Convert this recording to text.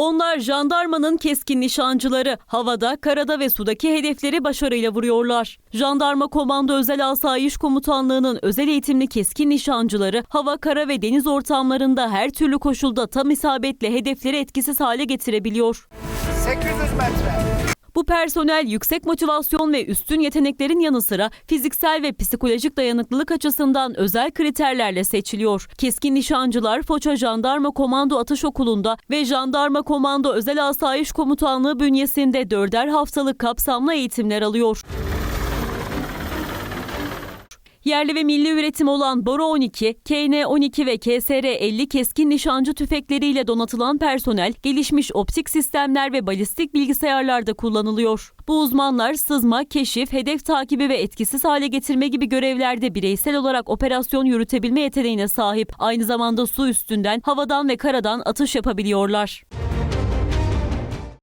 Onlar jandarmanın keskin nişancıları. Havada, karada ve sudaki hedefleri başarıyla vuruyorlar. Jandarma Komando Özel Asayiş Komutanlığı'nın özel eğitimli keskin nişancıları hava, kara ve deniz ortamlarında her türlü koşulda tam isabetle hedefleri etkisiz hale getirebiliyor. 800 metre. Personel yüksek motivasyon ve üstün yeteneklerin yanı sıra fiziksel ve psikolojik dayanıklılık açısından özel kriterlerle seçiliyor. Keskin nişancılar Foça Jandarma Komando Atış Okulu'nda ve Jandarma Komando Özel Asayiş Komutanlığı bünyesinde dörder haftalık kapsamlı eğitimler alıyor. Yerli ve milli üretim olan Boro 12, KN-12 ve KSR-50 keskin nişancı tüfekleriyle donatılan personel, gelişmiş optik sistemler ve balistik bilgisayarlarda kullanılıyor. Bu uzmanlar sızma, keşif, hedef takibi ve etkisiz hale getirme gibi görevlerde bireysel olarak operasyon yürütebilme yeteneğine sahip. Aynı zamanda su üstünden, havadan ve karadan atış yapabiliyorlar.